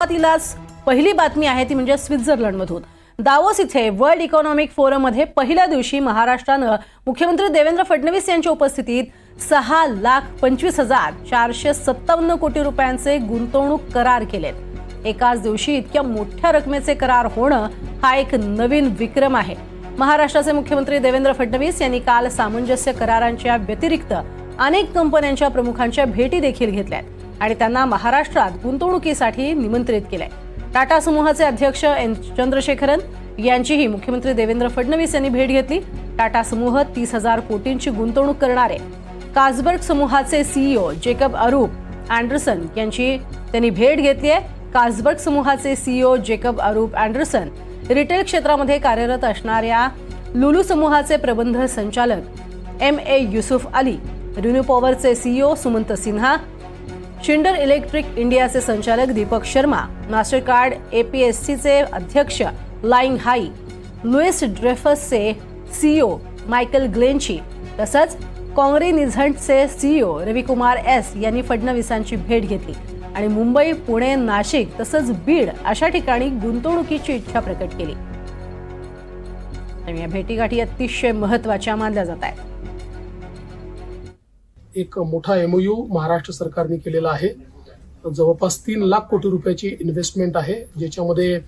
सुरुवातीलाच पहिली बातमी आहे ती म्हणजे स्वित्झर्लंडमधून. दावोस इथे वर्ल्ड इकॉनॉमिक फोरममध्ये पहिल्या दिवशी महाराष्ट्रानं मुख्यमंत्री देवेंद्र फडणवीस यांच्या उपस्थितीत सहा लाख पंचवीस हजार चारशे सत्तावन्न कोटी रुपयांचे गुंतवणूक करार केलेत. एकाच दिवशी इतक्या मोठ्या रकमेचे करार होणं हा एक नवीन विक्रम आहे. महाराष्ट्राचे मुख्यमंत्री देवेंद्र फडणवीस यांनी काल सामंजस्य करारांच्या व्यतिरिक्त अनेक कंपन्यांच्या प्रमुखांच्या भेटी देखील घेतल्यात. आणि त्यांना महाराष्ट्रात गुंतवणुकीसाठी निमंत्रित केलंय. टाटा समूहाचे अध्यक्ष एन चंद्रशेखरन यांचीही मुख्यमंत्री देवेंद्र फडणवीस यांनी भेट घेतली. टाटा समूह तीस हजार कोटींची गुंतवणूक करणारे. काजबर्ग समूहाचे सीईओ जेकब अरूप अँडरसन यांची त्यांनी भेट घेतली आहे. काजबर्ग समूहाचे CEO Jacob Arup Andersen retail क्षेत्रामध्ये कार्यरत असणाऱ्या लुलू समूहाचे प्रबंध संचालक M A Yusuf Ali renew पॉवरचे CEO Sumant Sinha Schneider electric इंडियाचे संचालक दीपक शर्मा मास्टरकार्ड एपीएससीचे अध्यक्ष लाईंग हाई लुईस ड्रेफसचे सीईओ मायकल ग्लेनची तसंच कॉंग्रेनिझंटचे सीईओ रविकुमार एस यांनी फडणवीसांची भेट घेतली. आणि मुंबई पुणे नाशिक तसंच बीड अशा ठिकाणी गुंतवणुकीची इच्छा प्रकट केली. आणि या भेटीगाठी अतिशय महत्त्वाच्या मानल्या जात आहेत. एक मोठा एमओयू महाराष्ट्र सरकारने केलेला आहे. जवळपास तीन लाख कोटी रुपयाची इन्व्हेस्टमेंट आहे. ज्याच्यामध्ये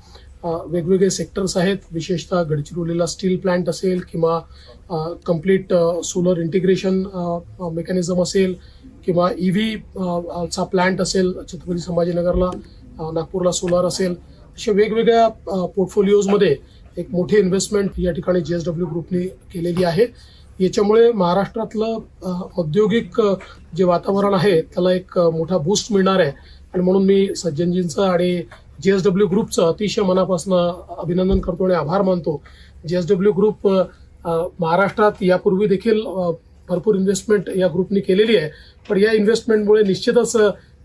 वेगवेगळे सेक्टर्स आहेत. विशेषतः गडचिरोलीला स्टील प्लांट असेल किंवा कंप्लीट सोलर इंटिग्रेशन मेकॅनिझम असेल किंवा ई व्ही चा प्लांट असेल छत्रपती संभाजीनगरला नागपूरला सोलार असेल. अशा वेगवेगळ्या पोर्टफोलिओजमध्ये एक मोठी इन्व्हेस्टमेंट या ठिकाणी जे एस डब्ल्यू ग्रुपने केलेली आहे. याच्यामुळे महाराष्ट्रातलं औद्योगिक जे वातावरण आहे त्याला एक मोठा बूस्ट मिळणार आहे. आणि म्हणून मी सज्जनजींचं आणि जीएसडब्ल्यू ग्रुपचं अतिशय मनापासून अभिनंदन करतो आणि आभार मानतो. जीएसडब्ल्यू ग्रुप महाराष्ट्रात यापूर्वी देखील भरपूर इन्व्हेस्टमेंट या ग्रुपने केलेली आहे. पण या इन्व्हेस्टमेंटमुळे निश्चितच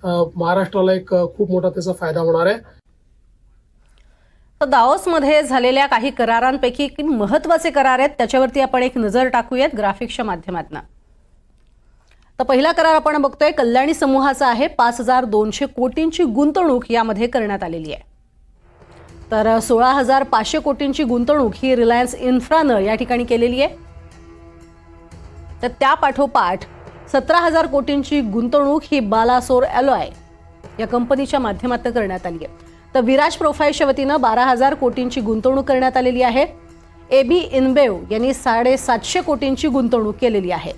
महाराष्ट्राला एक खूप मोठा त्याचा फायदा होणार आहे. तर दाओसमध्ये झालेल्या काही करारांपैकी महत्त्वाचे करार आहेत त्याच्यावरती आपण एक नजर टाकूयात ग्राफिक्सच्या माध्यमातून. तर पहिला करार आपण बघतोय कल्याणी समूहाचा आहे पाच हजार दोनशे कोटींची गुंतवणूक यामध्ये करण्यात आलेली आहे. तर सोळा हजार पाचशे कोटींची गुंतवणूक ही रिलायन्स इन्फ्रानं या ठिकाणी केलेली आहे. तर त्या पाठोपाठ सतरा हजार कोटींची गुंतवणूक ही बालासोर अॅलॉय या कंपनीच्या माध्यमातून करण्यात आली आहे. तर विराज प्रोफाईलच्या वतीनं बारा हजार कोटींची गुंतवणूक करण्यात आलेली आहे. एबी इनबेव यांनी साडेसातशे कोटींची गुंतवणूक केलेली आहे.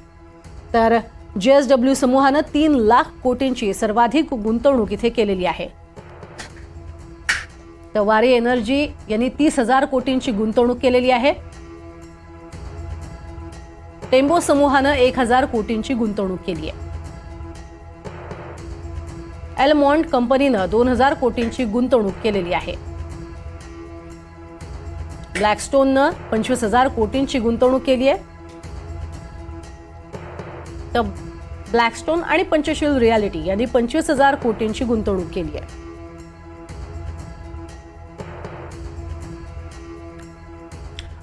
तर जे एस डब्ल्यू समूहानं तीन लाख कोटींची सर्वाधिक गुंतवणूक इथे केलेली आहे. तर वारी एनर्जी यांनी तीस हजार कोटींची गुंतवणूक केलेली आहे. टेम्बो समूहानं एक हजार कोटींची गुंतवणूक केली आहे. एलमॉन्ट कंपनीनं दोन हजार कोटींची गुंतवणूक केलेली आहे. ब्लॅकस्टोननं पंचवीस हजार कोटींची गुंतवणूक केली आहे. तर ब्लॅकस्टोन आणि पंचशील रियालिटी यांनी पंचवीस हजार कोटींची गुंतवणूक केली आहे.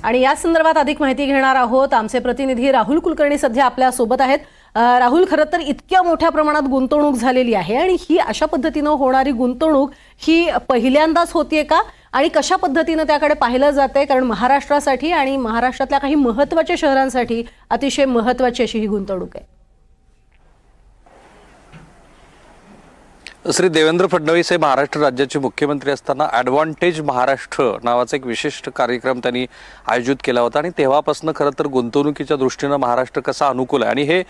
आणि या संदर्भात अधिक माहिती घेणार आहोत. आमचे प्रतिनिधी राहुल कुलकर्णी सध्या आपल्यासोबत आहेत. राहुल खरं तर इतक्या मोठ्या प्रमाणात गुंतवणूक झालेली आहे आणि ही अशा पद्धतीनं होणारी गुंतवणूक ही पहिल्यांदाच होतीये का? आणि कशा पद्धतीनं त्याकडे पाहिलं जातंय? कारण महाराष्ट्रासाठी आणि महाराष्ट्रातल्या काही महत्त्वाच्या शहरांसाठी अतिशय महत्वाची अशी ही गुंतवणूक आहे. श्री देवेंद्र फडणवीस हे महाराष्ट्र राज्याचे मुख्यमंत्री असताना ॲडव्हान्टेज महाराष्ट्र नावाचा एक विशिष्ट कार्यक्रम त्यांनी आयोजित केला होता. आणि तेव्हापासून खरं तर गुंतवणुकीच्या दृष्टीनं महाराष्ट्र कसा अनुकूल आहे? आणि हे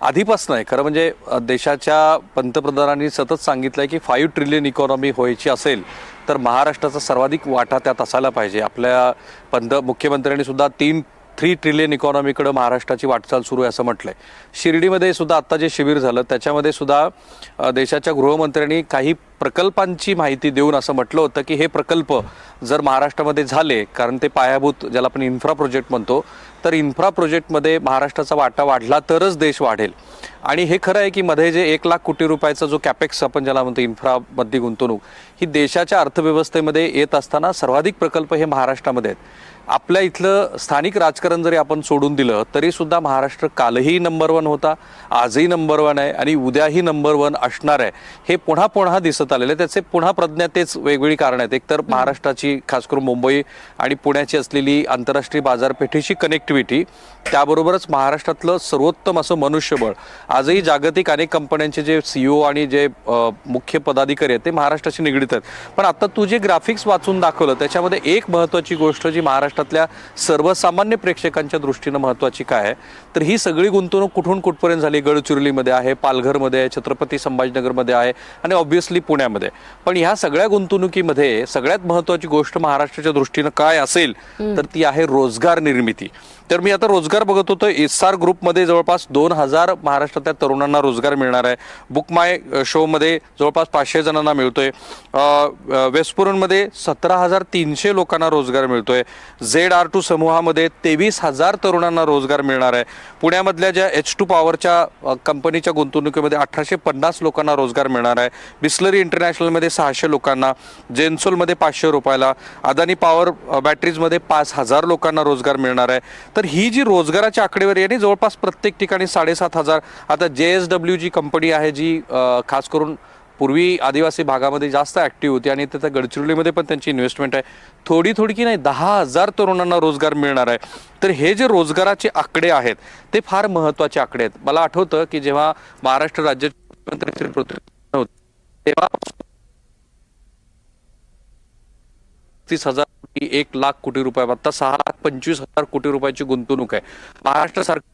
आधीपासून आहे. खरं म्हणजे देशाच्या पंतप्रधानांनी सतत सांगितलं आहे की फाईव्ह ट्रिलियन इकॉनॉमी व्हायची असेल तर महाराष्ट्राचा सर्वाधिक वाटा त्यात असायला पाहिजे. आपल्या पंत मुख्यमंत्र्यांनी सुद्धा तीन थ्री ट्रिलियन इकॉनॉमीकडं महाराष्ट्राची वाटचाल सुरू आहे असं म्हटलंय. शिर्डीमध्ये सुद्धा आत्ता जे शिबिर झालं त्याच्यामध्ये सुद्धा देशाच्या गृहमंत्र्यांनी काही प्रकल्पांची माहिती देऊन असं म्हटलं होतं की हे प्रकल्प जर महाराष्ट्रामध्ये झाले कारण ते पायाभूत ज्याला आपण इन्फ्रा प्रोजेक्ट म्हणतो तर इन्फ्रा प्रोजेक्टमध्ये महाराष्ट्राचा वाटा वाढला तरच देश वाढेल. आणि हे खरं आहे की मध्ये जे एक लाख कोटी रुपयाचा जो कॅपेक्स आपण ज्याला म्हणतो इन्फ्रामध्ये गुंतवणूक ही देशाच्या अर्थव्यवस्थेमध्ये येत असताना सर्वाधिक प्रकल्प हे महाराष्ट्रामध्ये आहेत. आपल्या इथलं स्थानिक राजकारण जरी आपण सोडून दिलं तरी सुद्धा महाराष्ट्र कालही नंबर वन होता आजही नंबर वन आहे आणि उद्याही नंबर वन असणार आहे. हे पुन्हा पुन्हा दिसत आलेले त्याचे पुन्हा प्रज्ञा तेच वेगवेगळी कारण आहेत. एक तर महाराष्ट्राची खास करून मुंबई आणि पुण्याची असलेली आंतरराष्ट्रीय बाजारपेठेची कनेक्टिव्हिटी त्याबरोबरच महाराष्ट्रातलं सर्वोत्तम असं मनुष्यबळ. आजही जागतिक अनेक कंपन्यांचे जे सीईओ आणि जे मुख्य पदाधिकारी आहेत ते महाराष्ट्राशी निगडीत आहेत. पण आता तू जे ग्राफिक्स वाचून दाखवलं त्याच्यामध्ये एक महत्वाची गोष्ट जी महाराष्ट्रातल्या सर्वसामान्य प्रेक्षकांच्या दृष्टीनं महत्वाची काय आहे? तर ही सगळी गुंतवणूक कुठून कुठपर्यंत झाली? गडचिरोलीमध्ये आहे पालघरमध्ये आहे छत्रपती संभाजीनगरमध्ये आहे आणि ऑब्व्हियसली पुण्यामध्ये. पण ह्या सगळ्या गुंतवणुकीमध्ये सगळ्यात महत्वाची गोष्ट महाराष्ट्राच्या दृष्टीनं काय असेल? तर ती आहे रोजगार निर्मिती. तर मी आता रोजगार बघत होतो एसआर ग्रुपमध्ये जवळपास दोन हजार महाराष्ट्रातल्या तरुणांना रोजगार मिळणार आहे. बुक माय शोमध्ये जवळपास पाचशे जणांना मिळतोय. वेस्पुरनमध्ये सतरा हजार तीनशे लोकांना रोजगार मिळतोय. झेड आर टू समूहामध्ये तेवीस हजार तरुणांना रोजगार मिळणार आहे. पुण्यामधल्या ज्या एच टू पॉवरच्या कंपनीच्या गुंतवणुकीमध्ये अठराशे पन्नास लोकांना रोजगार मिळणार आहे. बिस्लरी इंटरनॅशनलमध्ये सहाशे लोकांना जेन्सोलमध्ये पाचशे रुपयाला अदानी पॉवर बॅटरीजमध्ये पाच हजार लोकांना रोजगार मिळणार आहे. तर ही जी रोजगाराची आकडेवारी आहे जवळपास प्रत्येक ठिकाणी साडेसात हजार आता जे एस डब्ल्यू जी कंपनी आहे जी खास करून पूर्वी आदिवासी भागामध्ये जास्त ऍक्टिव्ह होती आणि तिथं गडचिरोलीमध्ये पण त्यांची इन्व्हेस्टमेंट आहे. थोडी थोडी की नाही दहा हजार तरुणांना रोजगार मिळणार आहे. तर हे जे रोजगाराचे आकडे आहेत ते फार महत्त्वाचे आकडे आहेत. मला आठवतं की जेव्हा महाराष्ट्र राज्य मुख्यमंत्री श्री पृथ्वी होते तेव्हा तीस हजार एक लाख कोटी रुपये आता सहा लाख पंचवीस हजार कोटी रुपयाची गुंतवणूक आहे. महाराष्ट्र सरकार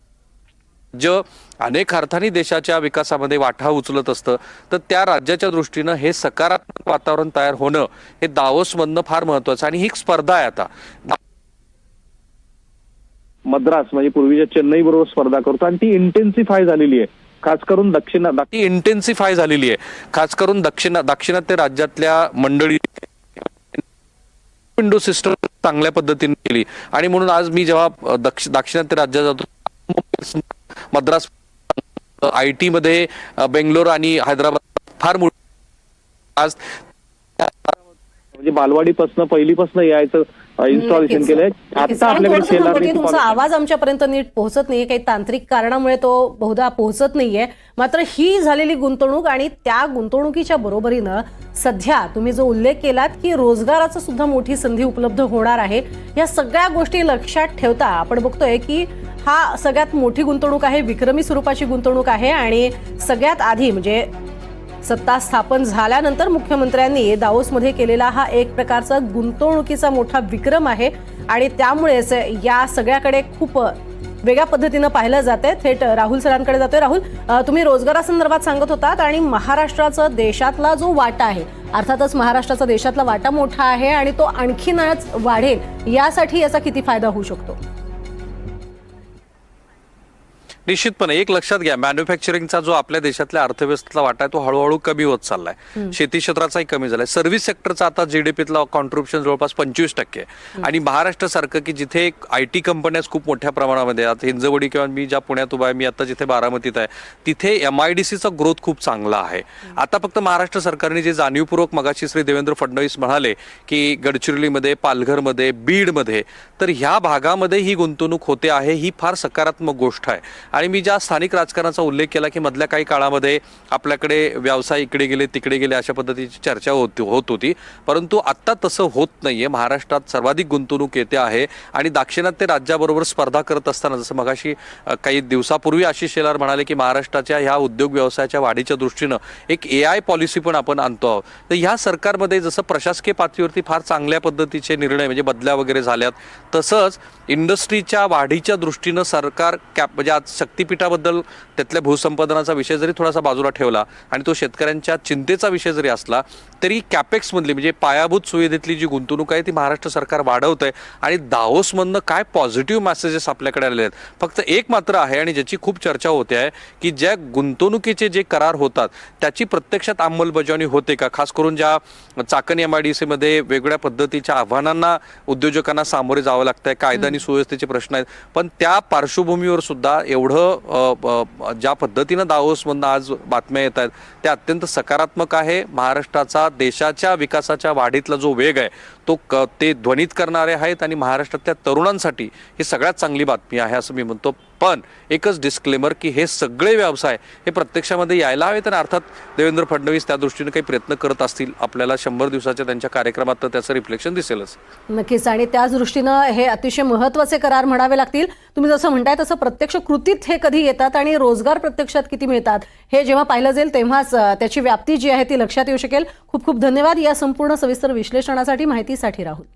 राज्य अनेक अर्थाने देशाच्या विकासामध्ये वाटा उचलत असतं तर त्या राज्याच्या दृष्टीनं हे सकारात्मक वातावरण तयार होणं हे दावोसमधनं फार महत्वाचं. आणि ही स्पर्धा आहे आता. मद्रास म्हणजे पूर्वीच्या चेन्नई बरोबर स्पर्धा करतो आणि ती इंटेन्सिफाय झालेली आहे. खास करून दक्षिण ती इंटेन्सिफाय झालेली आहे. खास करून दक्षिण दाक्षिणात्य राज्यातल्या मंडळी विंडो सिस्टम चांगल्या पद्धतीने केली. आणि म्हणून आज मी जेव्हा दाक्षिणात्य राज्यात जातो मद्रास आय टी मध्ये अ, बेंगलोर आणि हैदराबाद फार मोठी आज म्हणजे बालवाडीपासून पहिलीपासून यायचं इन्स्टॉलेशन. केलंय. आता आपल्याकडे तुमचा आवाज आमच्यापर्यंत नीट पोहोचत नाहीये काही तांत्रिक कारणामुळे तो बहुधा पोहोचत नाहीये मात्र ही झालेली गुंतवणूक आणि त्या गुंतवणुकीच्या बरोबरीनं सध्या तुम्ही जो उल्लेख केलात की रोजगाराचं सुद्धा मोठी संधी उपलब्ध होणार आहे या सगळ्या गोष्टी लक्षात ठेवता आपण बघतोय की हा सगळ्यात मोठी गुंतवणूक आहे विक्रमी स्वरूपाची गुंतवणूक आहे आणि सगळ्यात आधी म्हणजे सत्ता स्थापन झाल्यानंतर मुख्यमंत्र्यांनी दाओसमध्ये केलेला हा एक प्रकारचा गुंतवणुकीचा मोठा विक्रम आहे आणि त्यामुळेच या सगळ्याकडे खूप वेगळ्या पद्धतीनं पाहिलं जाते थेट राहुल सरांकडे जातोय. राहुल तुम्ही रोजगारासंदर्भात सांगत होतात आणि महाराष्ट्राचा देशातला जो वाटा आहे अर्थातच महाराष्ट्राचा देशातला वाटा मोठा आहे आणि तो आणखीनच वाढेल यासाठी याचा किती फायदा होऊ शकतो? निश्चितपणे एक लक्षात घ्या मॅन्युफॅक्चरिंगचा जो आपल्या देशातल्या अर्थव्यवस्थेतला वाटा आहे तो हळूहळू कमी होत चाललाय. शेती क्षेत्राचाही कमी झालाय. सर्व्हिस सेक्टरचा आता जीडीपीतला कॉन्ट्रिब्युशन जवळपास पंचवीस टक्के. आहे आणि महाराष्ट्र सारखं की जिथे आय टी कंपन्याच खूप मोठ्या प्रमाणामध्ये. आता हिंजवडी किंवा मी ज्या पुण्यात उभा आहे मी आता जिथे बारामतीत आहे तिथे एम आय डी सीचा ग्रोथ खूप चांगला आहे. आता फक्त महाराष्ट्र सरकारने जे जाणीवपूर्वक मगाशी श्री देवेंद्र फडणवीस म्हणाले की गडचिरोलीमध्ये पालघरमध्ये बीडमध्ये तर ह्या भागामध्ये ही गुंतवणूक होते आहे ही फार सकारात्मक गोष्ट आहे. आणि मी ज्या स्थानिक राजकारणाचा उल्लेख केला की मधल्या काही काळामध्ये आपल्याकडे व्यवसाय इकडे गेले तिकडे गेले अशा पद्धतीची चर्चा होती होत होती. परंतु आत्ता तसं होत नाही आहे महाराष्ट्रात सर्वाधिक गुंतवणूक येते आहे आणि दाक्षिणात्य राज्याबरोबर स्पर्धा करत असताना जसं मगाशी काही दिवसापूर्वी आशिष शेलार म्हणाले की महाराष्ट्राच्या ह्या उद्योग व्यवसायाच्या वाढीच्या दृष्टीनं एक ए आय पॉलिसी पण आपण आणतो आहोत. तर ह्या सरकारमध्ये जसं प्रशासकीय पातळीवरती फार चांगल्या पद्धतीचे निर्णय म्हणजे बदल्या वगैरे झाल्यात तसंच इंडस्ट्रीच्या वाढीच्या दृष्टीनं सरकार कॅप म्हणजे आज शक्तीपीठाबद्दल त्यातल्या भूसंपादनाचा विषय जरी थोडासा बाजूला ठेवला आणि तो शेतकऱ्यांच्या चिंतेचा विषय जरी असला तरी कॅपेक्समधली म्हणजे पायाभूत सुविधेतली जी गुंतवणूक आहे ती महाराष्ट्र सरकार वाढवत आहे आणि दाओसमधनं काय पॉझिटिव्ह मेसेजेस आपल्याकडे आलेले आहेत? फक्त एक मात्र आहे आणि ज्याची खूप चर्चा होते आहे की ज्या गुंतवणुकीचे जे करार होतात त्याची प्रत्यक्षात अंमलबजावणी होते का? खास करून ज्या चाकण एम आय डी सीमध्ये वेगवेगळ्या पद्धतीच्या आव्हानांना उद्योजकांना सामोरे जावं लागतंय कायदा आणि सुव्यवस्थेचे प्रश्न आहेत. पण त्या पार्श्वभूमीवर सुद्धा एवढं पुढं ज्या पद्धतीनं दावोसमधनं आज बातम्या येत आहेत त्या अत्यंत सकारात्मक आहे. महाराष्ट्राचा देशाच्या विकासाच्या वाढीतला जो वेग आहे तो क ते ध्वनित करणारे आहेत आणि महाराष्ट्रातल्या तरुणांसाठी ही सगळ्यात चांगली बातमी आहे असं मी म्हणतो. पण एकच डिस्क्लेमर की हे सगळे व्यवसाय हे प्रत्यक्षामध्ये यायला हवेत आणि अर्थात देवेंद्र फडणवीस त्या दृष्टीने काही प्रयत्न करत असतील आपल्याला शंभर दिवसाच्या त्यांच्या कार्यक्रमात तर त्याचं रिफ्लेक्शन दिसेलच. नक्कीच. आणि त्याच दृष्टीनं हे अतिशय महत्त्वाचे करार म्हणावे लागतील. तुम्ही जसं म्हणताय तसं प्रत्यक्ष कृतीत हे कधी येतात आणि रोजगार प्रत्यक्षात किती मिळतात हे जेव्हा पाहिलं जाईल तेव्हाच त्याची व्याप्ती जी आहे ती लक्षात येऊ शकेल. खूप खूप धन्यवाद या संपूर्ण सविस्तर विश्लेषणासाठी माहितीसाठी राहुल.